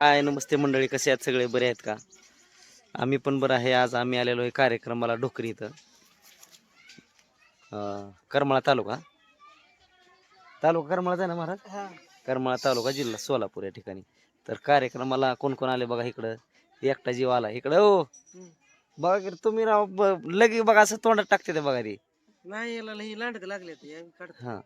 हाय नमस्ते मंडळी कसे आहेत सगळे? बरे आहेत का? आम्ही पण बरं आहे. आज आम्ही आलेलो आहे कार्यक्रमाला डोकरी इथं. करमाळा तालुका. तालुका करमाळाच आहे ना महाराज? करमाळा तालुका जिल्हा सोलापूर या ठिकाणी. तर कार्यक्रमाला कोण कोण आले बघा इकडं? एकटा जीव आला. इकडं हो. बघा की तुम्ही राव लगे बघा असं तोंडात टाकते ते बघा ती. नाही याला लई लांडक लागले ते. हा.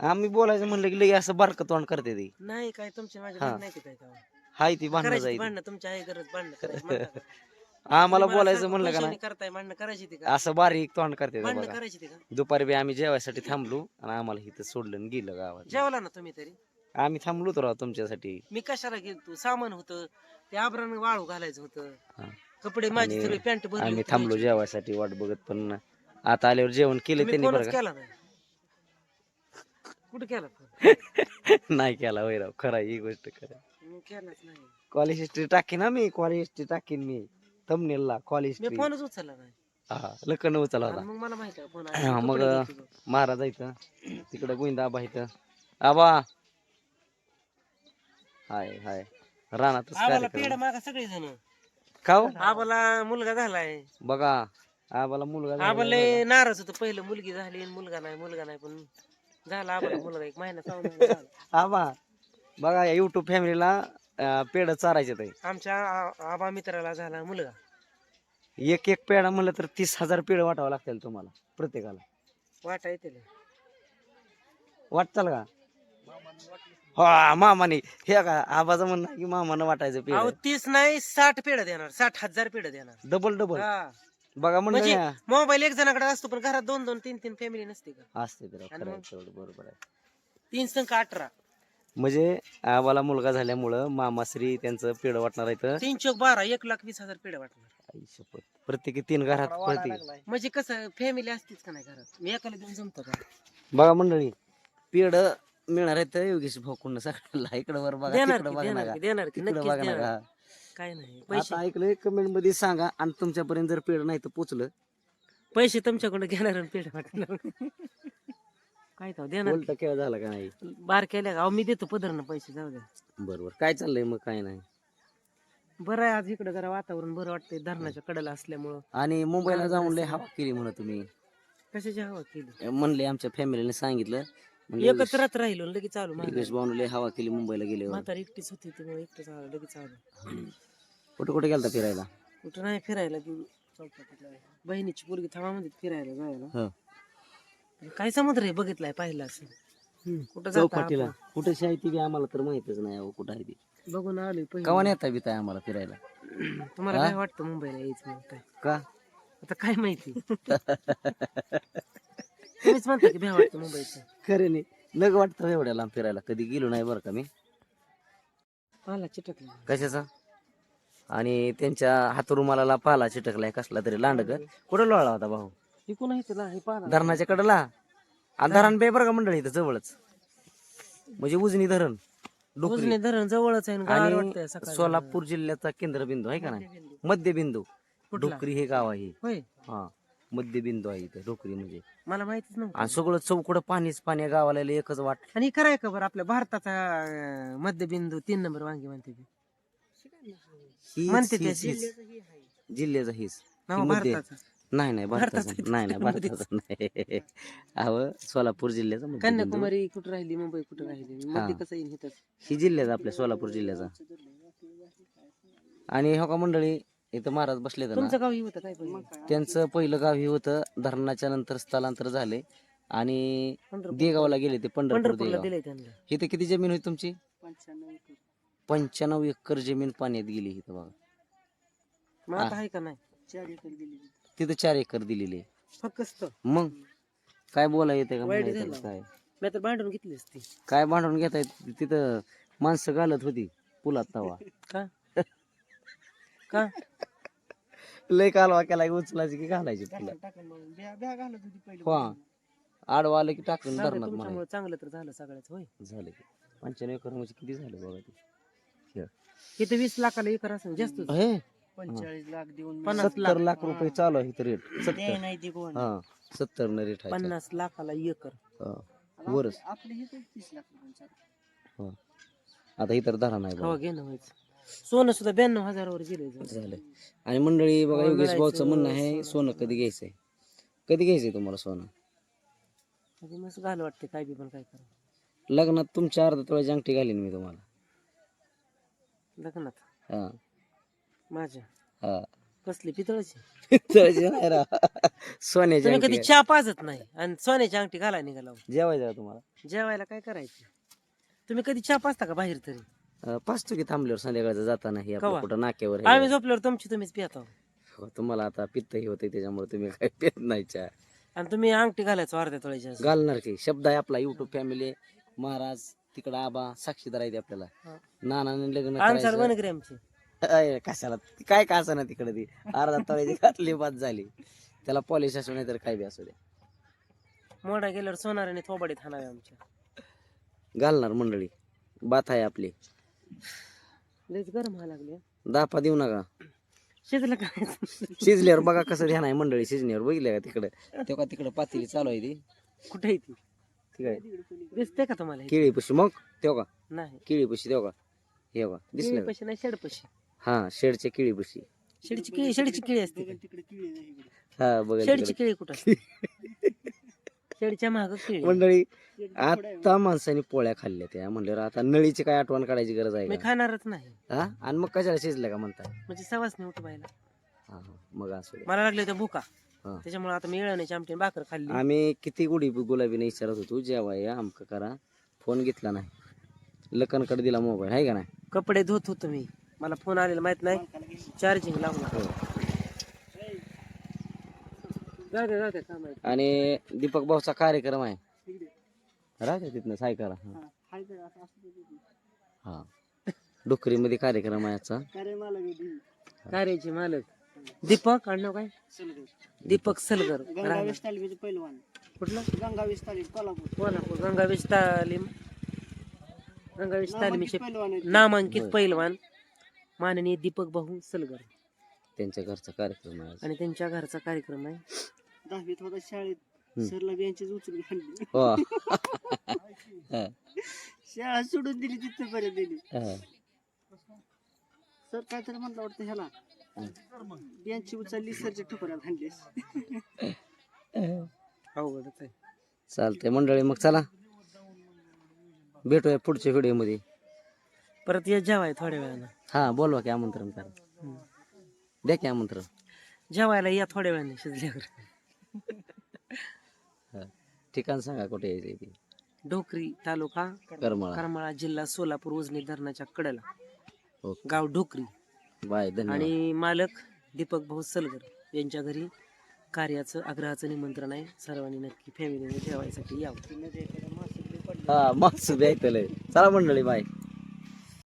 आम्ही बोलायचं म्हणलं की लगे असं बारकं तोंड करते ती. नाही काय तुमच्या माझ्या हा. भांडण नाही की काय तेव्हा. हाय ती भांडणं करायची भांडणं तुमच्या आहे गरज भांडणं करायची? आम्हाला तुम्ही मला बोलायचं म्हणलं का पैशाने नाही? करताय भांडणं करायची ती का? असं बारीक तोंड करते ते भांडणं बघा. करायची ती का? दुपारी बी आम्ही जेवायसाठी थांबलो आणि आम्हाला इथं सोडलं आणि गेलं गावात. जेवला ना तुम्ही तरी? आम्ही थांबलो तर राव तुमच्यासाठी. मी कशाला गेलतो? सामान होतं ते आभरण वाळू घालायचं हा. होतं कपडे माझे आणि सगळे पॅन्ट भरले आम्ही होते थांबलो. जेवायसाठी वाट बघत पण आता आल्यावर जेवण केलं तुम्ही त्यांनी बरं फोनच केला नाही? कुठे केला फोन? नाही केला होय राव खरा ही गोष्ट खरं कॉलेज हिस्ट्री टाकीन ना मी कॉलेज हिस्ट्री टाकीन मी. थंबनेलला कॉलेज मी हिस्ट्री फोनच उचलला नाही. हा लखन उचला आणि होता. मग मला माहिती आहे फोन हा, मग महाराज इथं तिकडं गोविंदा आबा इथं आबा! हाय हाय. रानातच आम्हाला पेड कार्यक्रम मागा सगळे जण खाऊ? आबाला मुलगा झालाय. बघा आबाला मुलगा झाला आबाला. लय नाराज होतं. पहिलं मुलगी झाली आणि मुलगा नाही मुलगा नाही पण झाला आबाला मुलगा एक महिना सहा महिना झाला. आबा! बघा युट्यूब फॅमिलीला पेड चारायचे ते आमच्या आ- आबा मित्राला झाला मुलगा. एक एक पेडा म्हणलं तर तीस हजार पेड वाटावं लागतील तुम्हाला प्रत्येकाला. वाटा येते. वाटचाल का? हा मामाने. हे का आबाचं म्हणणं आहे की मामानं वाटायचं अहो पेड तीस नाही साठ पेढ देणार. साठ हजार पेढ देणार. डबल डबल हा. बघा म्हणजे म्हणलं मोबाईल एक जणाकडे असतो पण घरात दोन दोन तीन तीन फॅमिली नसते का? असते तर आणि खरं आहे, मग? तेवढं बरोबर आहे. तीन संख्या अठरा. म्हणजे आबाला मुलगा झाल्यामुळं मामाश्री त्यांचं पेड वाटणार आहे तर तीन चौक बारा एक लाख वीस हजार पेढ वाटणार. आई शपथ. प्रत्येकी तीन घरात प्रत्येक. म्हणजे कसं फॅमिली असतीच का नाही घरात? मी एकाला देऊन जमतं का? बघा मंडळी पेड मिळणार आहे तर योगेश भाऊ सगळ्याला इकडं वर बघा देणार तिकडं की बघा देणार नका. की देणार की तिकडं नक्कीच बघा देणार. नका काय नाही पैसे. आता ऐकलंय कमेंटमध्ये सांगा आणि तुमच्यापर्यंत जर पेड नाही तर पोचलं. पैसे तुमच्याकडे घेणार आणि पेढ वाटणार. काय तर देणार खेळ झाला का नाही? बार केल्या का? अहो, मी देतो पदरनं पैसे जाऊ द्या. बरोबर. काय चाललंय मग? काय नाही. बरं आहे आज इकडे जरा वातावरण बरं वाटतंय धरणाच्या कडेला असल्यामुळं. आणि मुंबईला जाऊन लय हवा केली म्हणा तुम्ही. कशाची हवा केली? म्हणले आमच्या फॅमिलीने सांगितलं. म्हणले एकच रात राहिलो आणि लगेच चालू योगेश भाऊन लय हवा केली मुंबईला गेल्यावर. म्हातारी एकटीच होती त्यामुळे एकटंच आलं लगेच आलो कुठे कुठे गेलता फिरायला? कुठं नाही फिरायला ती चौपाटीला. बहिणीची पोरगी थांबा मध्ये फिरायला जायला. हो. काय समुद्र आहे बघितलाय पाहिलं असं. कुठं जाता चौपाटीला. कुठे आहे ती बी आम्हाला तर माहितच नाही अहो कुठं आहे ती. आपण? बघून आलोय कवा पहिलं नेता बिताय आम्हाला फिरायला? तुम्हाला? काय वाटतं मुंबईला यायचं म्हणताय का? आता काय माहिती? तुम्हीच म्हणता की भ्या वाटतं मुंबईचं. खरे नाही. लग वाटतं एवढ्या लांब फिरायला. कधी गेलो नाही बरं का मी. पाला चिटकला. कशाचा? आणि त्यांच्या हातरुमाला पाला चिटकलाय कसला तरी लांडग. कुठं लोळला होता भाऊ? आहे तुला हे धरणाच्या कडला आणि धरण बे बरं का मंडळी इथं जवळच. म्हणजे उजनी धरण डोकरी. उजने धरण जवळच आहे आणि गार वाटतंय आणि सकाळी. सोलापूर जिल्ह्याचा केंद्रबिंदू आहे का नाही? मध्यबिंदू. कुठला? डोकरी हे गाव आहे. होय. हा मध्यबिंदू आहे इथं डोकरी म्हणजे. मला माहितीच नव्हतं. आणि सगळं चौकड पाणीच पाणी आहे गावाला लय एकच वाट. आणि हे खरं आहे का बरं आपल्या भारताचा अं, मध्यबिंदू तीन नंबर वांगी म्हणते ती. हीच- म्हणते हीच- त्याची. हीच. जिल्ह्याचा हीच. नावमध्ये. भारताचा. नाही नाही भारताचा भारताचा नाही. नाही. भारताचा नाही. अहो सोलापूर जिल्ह्याचा मध्यबिंदू. कन्याकुमारी कुठं राहिली मुंबई कुठं राहिली? मध्ये कसं येईल इथंच ही जिल्ह्याचा आपल्या सोलापूर जिल्ह्याचा. आणि हो का मंडळी इथं महाराज बसले ना. तुमचं गाव ही होतं काय पण त्यांचं पहिलं गाव हे होतं धरणाच्या नंतर स्थलांतर झाले. आणि पंढरपूर. देगावला गेले ते पंढरपूर पंढरपूरला देगाव. दिलंय त्यांना. इथे किती जमीन होती तुमची? पंच्याण्णव एकर. जमीन पाण्यात गेली इथं बघा. मग आता आहे का नाही? चार एकर दिली तिथं चार एकर दिलेली. फक्त? मग? काय बोला येते का? वाईट झालं. काय? मी तर भांडून घेतली असती. काय भांडून घेताय? तिथं माणसं घालत होती पुलात तवा. का? का? लय कालवा केला की उचलायची की घालायची पुलात. हा. आडवा आलं की टाकून धरणात तुमच्यामुळे चांगलं तर झालं सगळ्याच होय? झालं की. पंच्याण्णव एकर म्हणजे किती झालं बघा ते? इथे वीस लाखाला एकर असेल जास्त हे? पंचेचाळीस लाख देऊन पन्नास सत्तर लाख. लाख रुपये चालू आहे इथं रेट सत्तर. नाही ते कोण हा. सत्तर न रेट आहे पन्नास लाखाला एकर. हा. वरच. आपले हे तीस लाख आता इतर धरा नाही व्हायचं सोनं सुद्धा ब्याण्णव हजारावर गेले झालं आणि मंडळी बघा हो, योगेश भाऊचं म्हणणं आहे सोनं. कधी घ्यायचंय? कधी घ्यायचंय तुम्हाला सोनं? मस्त घाल वाटते काय बी पण काय करा. लग्नात तुमच्या अर्धा तोळ्याची अंगठी घालीन मी तुम्हाला. लग्नात? हा. माझ्या. हा. कसली? पितळाची? तोळ्याची नाही राव. सोन्याची तुम्ही अंगठी कधी चहा पाजत नाही आणि सोन्याची अंगठी घालाय निघाला जेवायचं का तुम्हाला. जेवायला काय करायचं? तुम्ही कधी चहा पाजता का बाहेर तरी? अं, पाचतो की थांबल्यावर संध्याकाळचं जाताना हे आपलं कवा? कुठं नाक्यावर आम्ही. झोपल्यावर तुमची तुम्हीच पिता हो, तुम्हाला आता पित्तही होते त्याच्यामुळे तुम्ही काय पेत नाही चहा. आणि तुम्ही अंगठी घालायचो अर्ध्या तोळ्याच्या घालणार की. शब्द आहे आपला युट्यूब फॅमिली महाराज तिकडं आबा साक्षीदार आहे आपल्याला. हा. नानाने लग्न करायचं. ग्रॅमची अय, कशाला? काय का असं ना तिकडे ती? अर्धा तळ्याची घातली बाद झाली. त्याला पॉलिश असू नाही तर काय बी असू द्या मोडा गेल्यावर सोनाराने थोबाडीत हाणावे आमच्या घालणार मंडळी. बात आहे आपली. लयच गरम व्हायला लागले दापा देऊ नका. शिजलं काय शिजल्यावर बघा कसं ध्यान आहे मंडळी. शिजण्यावर बघितलं का तिकडं? तेव्हा तिकडं पातेली चालू आहे ती? कुठे आहे ती? ठीक आहे. दिसते का तुम्हाला हे? केळी पशी मग? तेव्हा का? नाही. केळी पशी तेव्हा का? हे बघा दिसलं का? पशी नाही शेडपशी. हा शेडच्या केळी पशी शेडची किळी शेडची किळी असते का? हा बघा शेडची. किळी कुठं असते? शेडच्या माग किळी. मंडळी आता माणसाने पोळ्या खाल्ल्या त्या. म्हणल्यावर आता नळीची काय आठवण काढायची गरज आहे का? खाणारच नाही. हा? आणि मग कशाला शिजल्या का म्हणता? म्हणजे सवास नाही उठवायला. हा हा. मग असू दे. मला लागले होत्या भुका. हा. त्याच्यामुळे आता मी येळण्याची आमटी आणि भाकर खाल्ली. आम्ही किती गुढी गुलाबीने विचारत होतो जेव्हा या आमक करा. फोन घेतला नाही. लखनकडे दिला मोबाईल आहे का नाही? कपडे धुत होतो मी. मला फोन आलेला माहीत नाही. चार्जिंग लावला हो. जाऊ दे जाऊ दे काम आहे आणि दीपक भाऊचा कार्यक्रम आहे. राहते तिथनं साय करा हा. हा. डोकरीमध्ये कार्यक्रम आहे आजचा. कार्याचे मालक. दीपक आडनाव काय? दीपक सलगर. राहणार. पैलवान. कुठलं? गंगावीस तालीम कोल्हापूर. कोल्हापूर. गंगावेश तालीम. गंगावेश तालीमीचे. नामांकित. पैलवान. माननीय दीपक भाऊ सलगर. त्यांच्या घरचा कार्यक्रम आहे आज. आणि त्यांच्या घरचा कार्यक्रम आहे. दहावीत होता शाळेत. सरला बियांची उचलून खाल्ली हो. हा, शाळा सोडून दिली तिथपर्यंत दिली हा. सर काय तरी म्हणलं वाटतं ह्याला. बियांची उचलली सरच्या हाणलीस अवघडच आहे चालतंय मंडळी मग चला. भेटूया पुढच्या व्हिडिओमध्ये परत येत जेवाय थोड्या वेळानं. हा बोलवा की आमंत्रण करा. हम्म. द्या की आमंत्रण. जेवायला या थोड्या वेळाने शिजल्यावर. हा. ठिकाण सांगा कुठे यायचं ते? ढोकरी तालुका करमाळा. करमाळा जिल्हा सोलापूर उजनी धरणाच्या कडेला. ओके. गाव ढोकरी. बाय धन्यवाद. आणि मालक दीपक भाऊ सलगर यांच्या घरी कार्याचं आग्रहाचं निमंत्रण आहे. सर्वांनी नक्की फॅमिलीने जेवायसाठी यावं. हा मागचं द्यायचं चला मंडळी बाय.